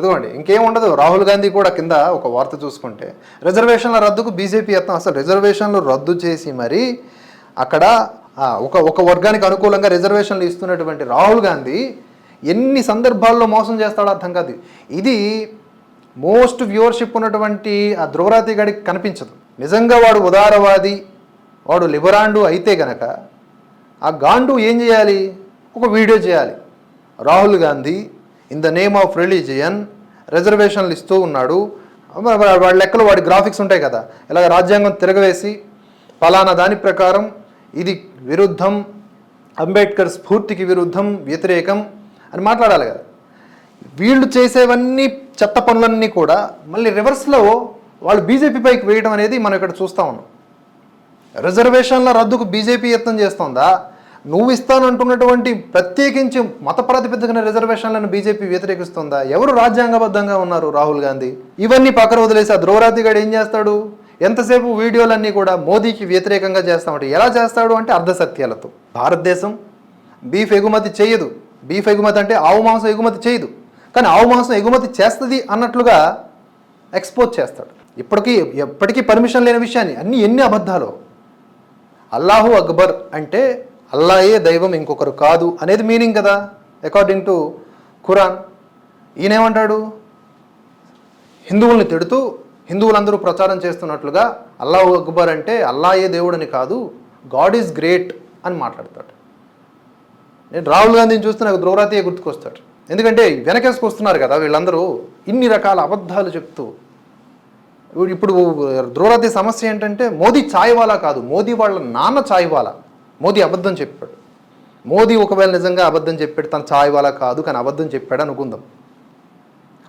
అదిగోండి ఇంకేం ఉండదు. రాహుల్ గాంధీ కూడా కింద ఒక వార్త చూసుకుంటే రిజర్వేషన్ల రద్దుకు బీజేపీ యత్నం అసలు రిజర్వేషన్లు రద్దు చేసి మరి అక్కడ ఒక ఒక వర్గానికి అనుకూలంగా రిజర్వేషన్లు ఇస్తున్నటువంటి రాహుల్ గాంధీ ఎన్ని సందర్భాల్లో మోసం చేస్తాడో అర్థం కాదు. ఇది మోస్ట్ వ్యూవర్షిప్ ఉన్నటువంటి ఆ ధ్రువరాతి గడికి కనిపించదు. నిజంగా వాడు ఉదారవాది వాడు లిబరాండు అయితే గనక ఆ గాండు ఏం చేయాలి? ఒక వీడియో చేయాలి. Rahul Gandhi in the name of religion రిజర్వేషన్లు ఇస్తూ ఉన్నాడు. వాడి లెక్కలు వాడి గ్రాఫిక్స్ ఉంటాయి కదా. ఇలాగ రాజ్యాంగం తిరగవేసి ఫలానా దాని ప్రకారం ఇది విరుద్ధం అంబేద్కర్ స్ఫూర్తికి విరుద్ధం వ్యతిరేకం అని మాట్లాడాలి కదా. వీళ్ళు చేసేవన్నీ చెత్త పనులన్నీ కూడా మళ్ళీ రివర్స్లో వాళ్ళు బీజేపీ పైకి వేయడం అనేది మనం ఇక్కడ చూస్తూ ఉన్నాం. రిజర్వేషన్ల రద్దుకు బీజేపీ యత్నం చేస్తోందా? నువ్వు ఇస్తానంటున్నటువంటి ప్రత్యేకించి మత ప్రాతిపదికన రిజర్వేషన్లను బీజేపీ వ్యతిరేకిస్తుందా? ఎవరు రాజ్యాంగబద్ధంగా ఉన్నారు రాహుల్ గాంధీ? ఇవన్నీ పక్కన వదిలేసి ఆ ధ్రువరాతి ఏం చేస్తాడు? ఎంతసేపు వీడియోలన్నీ కూడా మోదీకి వ్యతిరేకంగా చేస్తామంటే ఎలా చేస్తాడు అంటే అర్ధసత్యాలతో. భారతదేశం బీఫ్ ఎగుమతి చేయదు. బీఫ్ ఎగుమతి అంటే ఆవు మాంసం ఎగుమతి చేయదు. కానీ ఆవు మాంసం ఎగుమతి చేస్తుంది అన్నట్లుగా ఎక్స్పోజ్ చేస్తాడు. ఇప్పటికీ ఎప్పటికీ పర్మిషన్ లేని విషయాన్ని అన్ని ఎన్ని అబద్ధాలు. అల్లాహు అక్బర్ అంటే అల్లాయే దైవం ఇంకొకరు కాదు అనేది మీనింగ్ కదా అకార్డింగ్ టు ఖురాన్ ఈయనేమంటాడు? హిందువుల్ని తిడుతూ హిందువులందరూ ప్రచారం చేస్తున్నట్లుగా అల్లా అక్బర్ అంటే అల్లాయే దేవుడని కాదు గాడ్ ఈజ్ గ్రేట్ అని మాట్లాడతాడు. నేను రాహుల్ గాంధీని చూస్తే నాకు ద్రౌరాతీయ గుర్తుకొస్తాడు. ఎందుకంటే వెనకేసుకొస్తున్నారు కదా వీళ్ళందరూ ఇన్ని రకాల అబద్ధాలు చెప్తూ. ఇప్పుడు- ద్రౌరాతి సమస్య ఏంటంటే మోదీ చాయ్వాలా కాదు మోదీ వాళ్ళ నాన్న చాయ్వాలా మోదీ అబద్ధం చెప్పాడు. మోదీ ఒకవేళ నిజంగా అబద్ధం చెప్పాడు తన ఛాయ్ వాళ్ళ కాదు కానీ అబద్ధం చెప్పాడు అనుకుందాం.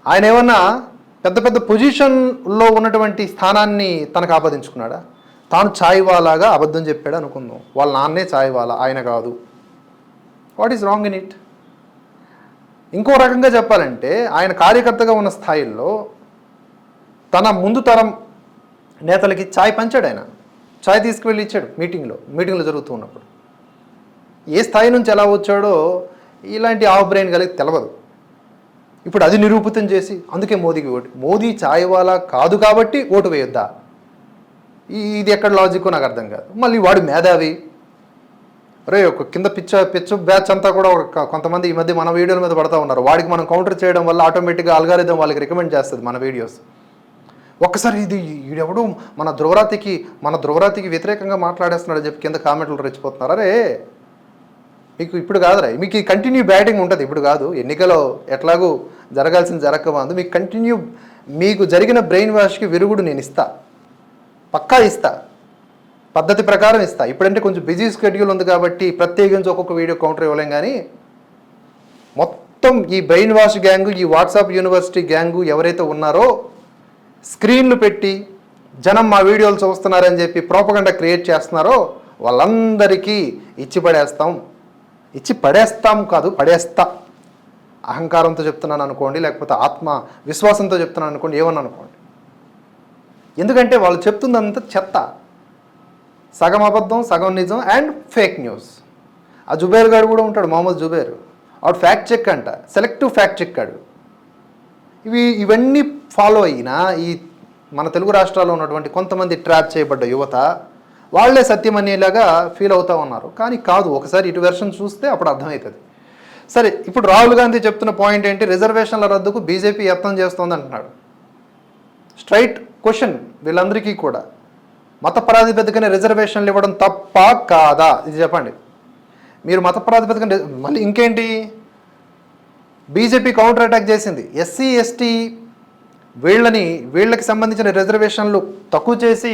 ఆయన ఏమన్నా పెద్ద పెద్ద పొజిషన్లో ఉన్నటువంటి స్థానాన్ని తనకు ఆపాదించుకున్నాడా? తాను చాయ్వాలాగా అబద్ధం చెప్పాడు అనుకుందాం. వాళ్ళ నాన్నే ఛాయ్వాలా ఆయన కాదు. What is wrong in it ఇంకో రకంగా చెప్పాలంటే ఆయన కార్యకర్తగా ఉన్న స్థాయిల్లో తన ముందు తరం నేతలకి ఛాయ్ పంచాడు ఆయన. ఛాయ్ తీసుకువెళ్ళి ఇచ్చాడు మీటింగ్లో మీటింగ్లో జరుగుతూ ఉన్నప్పుడు. ఏ స్థాయి నుంచి ఎలా వచ్చాడో ఇలాంటి ఆఫ్ బ్రెయిన్ కలిగి తెలవదు. ఇప్పుడు అది నిరూపితం చేసి అందుకే మోదీకి ఓటు మోదీ చాయ్ వాలా కాదు కాబట్టి ఓటు వేయొద్దా? ఇది ఎక్కడ లాజిక్ నాకు అర్థం కాదు. మళ్ళీ వాడు మేధావి. రే ఒక కింద పిచ్చ పిచ్చ బ్యాచ్ అంతా కూడా ఒక కొంతమంది ఈ మధ్య మన వీడియోల మీద పడతా ఉన్నారు. వాడికి మనం కౌంటర్ చేయడం వల్ల ఆటోమేటిక్గా అల్గారిథం వాళ్ళకి రికమెండ్ చేస్తుంది మన వీడియోస్. ఒక్కసారి ఇది ఈడెవడు మన ధ్రువరాతికి మన ధ్రువరాతికి వ్యతిరేకంగా మాట్లాడేస్తున్నాడు చెప్పి కింద కామెంట్లు రెచ్చిపోతున్నారు. అరే మీకు ఇప్పుడు కాదురా మీకు ఈ కంటిన్యూ బ్యాటింగ్ ఉంటుంది. ఇప్పుడు కాదు ఎన్నికలో ఎట్లాగూ జరగాల్సింది జరగకమందు మీకు కంటిన్యూ మీకు జరిగిన బ్రెయిన్ వాష్కి విరుగుడు నేను ఇస్తా. పక్కా ఇస్తా. పద్ధతి ప్రకారం ఇస్తా. ఇప్పుడంటే కొంచెం బిజీ స్కెడ్యూల్ ఉంది కాబట్టి ప్రత్యేకించి ఒక్కొక్క వీడియో కౌంటర్ ఇవ్వలేం కానీ మొత్తం ఈ బ్రెయిన్ వాష్ గ్యాంగు ఈ వాట్సాప్ యూనివర్సిటీ గ్యాంగు ఎవరైతే ఉన్నారో స్క్రీన్లు పెట్టి జనం మా వీడియోలు చూస్తున్నారని చెప్పి ప్రోపగండ క్రియేట్ చేస్తున్నారో వాళ్ళందరికీ ఇచ్చి పడేస్తాం. ఇచ్చి పడేస్తాం కాదు పడేస్తా. అహంకారంతో చెప్తున్నాను అనుకోండి లేకపోతే ఆత్మ విశ్వాసంతో చెప్తున్నాను అనుకోండి ఏమన్నా అనుకోండి. ఎందుకంటే వాళ్ళు చెప్తుందంతా చెత్త. సగం అబద్ధం సగం నిజం అండ్ ఫేక్ న్యూస్ ఆ జుబేర్ గారు కూడా ఉంటాడు మొహమ్మద్ జుబేర్. వాడు ఫ్యాక్ట్ చెక్ అంట సెలెక్టివ్ ఫ్యాక్ట్ చెక్ అడు ఇవి ఇవన్నీ ఫాలో అయినా ఈ మన తెలుగు రాష్ట్రాల్లో ఉన్నటువంటి కొంతమంది ట్రాప్ చేయబడ్డ యువత వాళ్ళే సత్యం అనేలాగా ఫీల్ అవుతా ఉన్నారు. కానీ కాదు ఒకసారి ఇటు వెర్షన్ చూస్తే అప్పుడు అర్థమవుతుంది. సరే ఇప్పుడు రాహుల్ గాంధీ చెప్తున్న పాయింట్ ఏంటి? రిజర్వేషన్ల రద్దుకు బీజేపీ యత్నం చేస్తోంది అంటున్నాడు. స్ట్రైట్ క్వశ్చన్ వీళ్ళందరికీ కూడా. మత ప్రాతిపదికన రిజర్వేషన్లు ఇవ్వడం తప్ప కాదా? ఇది చెప్పండి. మీరు మత ప్రాతిపదికన మళ్ళీ ఇంకేంటి? బీజేపీ కౌంటర్ అటాక్ చేసింది. ఎస్సీ ఎస్టీ వీళ్ళని వీళ్ళకి సంబంధించిన రిజర్వేషన్లు తక్కువ చేసి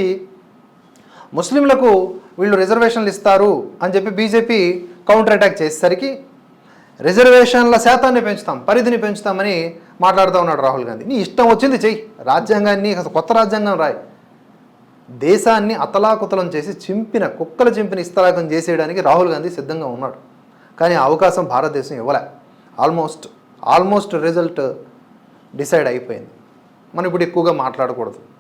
ముస్లింలకు వీళ్ళు రిజర్వేషన్లు ఇస్తారు అని చెప్పి బీజేపీ కౌంటర్ అటాక్ చేసేసరికి రిజర్వేషన్ల శాతాన్ని పెంచుతాం పరిధిని పెంచుతామని మాట్లాడుతూ ఉన్నాడు రాహుల్ గాంధీ. నీ ఇష్టం వచ్చింది చెయ్యి. రాజ్యాంగాన్ని అసలు కొత్త రాజ్యాంగం రాయి. దేశాన్ని అతలాకుతలం చేసి చింపిన కుక్కలు చింపిన ఇస్తలాకం చేసేయడానికి రాహుల్ గాంధీ సిద్ధంగా ఉన్నాడు. కానీ అవకాశం భారతదేశం ఇవ్వలే. ఆల్మోస్ట్ ఆల్మోస్ట్ రిజల్ట్ డిసైడ్ అయిపోయింది. మనం ఇప్పుడు ఎక్కువగా మాట్లాడకూడదు.